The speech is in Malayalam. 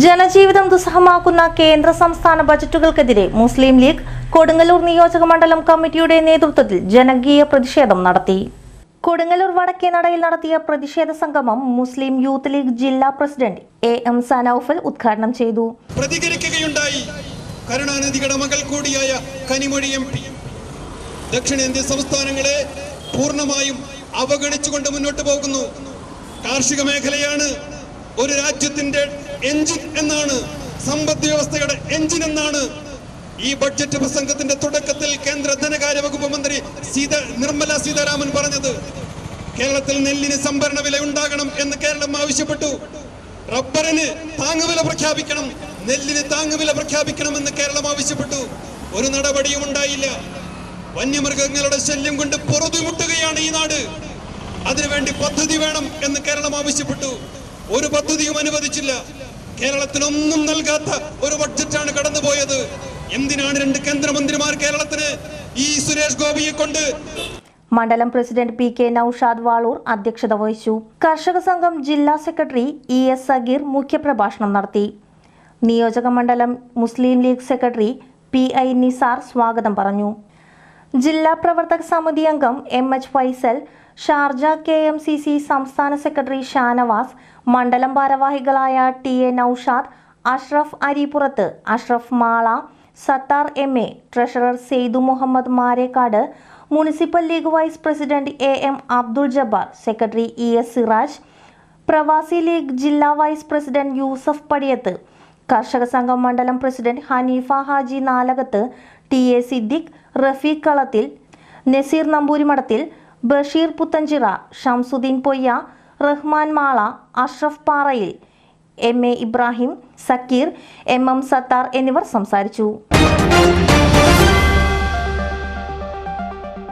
ജനജീവിതം ദുസ്സഹമാക്കുന്ന കേന്ദ്ര സംസ്ഥാന ബജറ്റുകൾക്കെതിരെ മുസ്ലിം ലീഗ് കൊടുങ്ങല്ലൂർ നിയോജക മണ്ഡലം കമ്മിറ്റിയുടെ നേതൃത്വത്തിൽ ജനകീയ പ്രതിഷേധം നടത്തി. കൊടുങ്ങല്ലൂർ വടക്കേനടയിൽ നടത്തിയ പ്രതിഷേധ സംഗമം മുസ്ലിം യൂത്ത് ലീഗ് ജില്ലാ പ്രസിഡന്റ് എ എം സനൌഫൽ ഉദ്ഘാടനം ചെയ്തു. പ്രതികരിക്കുകയുണ്ടായി. കരുണാനിധിയുടെ മകൾ കൂടിയായ കനിമൊഴി എം പി. ദക്ഷിണേന്ത്യൻ സംസ്ഥാനങ്ങളെ പൂർണമായും അവഗണിച്ചുകൊണ്ട് മുന്നോട്ട് പോകുന്നു. കാർഷിക മേഖലയാണ് ഒരു രാജ്യത്തിന്റെ എഞ്ചിൻ എന്നാണ് സമ്പദ് വ്യവസ്ഥയുടെ എഞ്ചിൻ എന്നാണ് ഈ ബഡ്ജറ്റ് പ്രസംഗത്തിന്റെ തുടക്കത്തിൽ കേന്ദ്ര ധനകാര്യ വകുപ്പ് മന്ത്രി സീത നിർമ്മല സീതാരാമൻ പറഞ്ഞത്. കേരളത്തിൽ നെല്ലിന് സംഭരണ വില ഉണ്ടാകണം എന്ന് കേരളം ആവശ്യപ്പെട്ടു. റബ്ബറിന് താങ്ങുവില പ്രഖ്യാപിക്കണം നെല്ലിന് താങ്ങുവില പ്രഖ്യാപിക്കണമെന്ന് കേരളം ആവശ്യപ്പെട്ടു. ഒരു നടപടിയും ഉണ്ടായില്ല. വന്യമൃഗങ്ങളുടെ ശല്യം കൊണ്ട് പൊറുതിമുട്ടുകയാണ് ഈ നാട്. അതിനുവേണ്ടി പദ്ധതി വേണം എന്ന് കേരളം ആവശ്യപ്പെട്ടു. ഒരു പദ്ധതിയും അനുവദിച്ചില്ല. കേരളത്തിനൊന്നും നൽകാത്ത ഒരു ബഡ്ജറ്റാണ് കടന്നുപോയത്. എന്തിനാണ് രണ്ട് കേന്ദ്രമന്ത്രിമാർ കേരളത്തിന് ഈ സുരേഷ് ഗോപിയെ കൊണ്ട്? മണ്ഡലം president P K Naushad Valoor അധ്യക്ഷത വഹിച്ചു. കർഷക സംഘം ജില്ലാ സെക്രട്ടറി ഇ എസ് സഗീർ മുഖ്യപ്രഭാഷണം നടത്തി. നിയോജക മണ്ഡലം Muslim League secretary P I Nisar സ്വാഗതം പറഞ്ഞു. ജില്ലാ പ്രവർത്തക സമിതി അംഗം M H Faisal Sharjah K M C C സംസ്ഥാന സെക്രട്ടറി ഷാനവാസ് മണ്ഡലം ഭാരവാഹികളായ T A Noushad Ashraf Arippurath Ashraf Mala Sathar M A treasurer Seythu Muhammad Marekkad municipal league vice president A M Abdul Jabbar secretary E S Siraj പ്രവാസി ലീഗ് ജില്ലാ വൈസ് പ്രസിഡന്റ് യൂസഫ് പടിയത്ത് കർഷക സംഘം മണ്ഡലം president Haneefa Haji Nalakath T A Siddique Rafeeq Kalathil Nazeer Namboorimadathil Basheer Puthenchira Shamsuddin Poyya Rahman Mala Ashraf Parayil M A Ibrahim Sakeer M M Sathar എന്നിവർ സംസാരിച്ചു.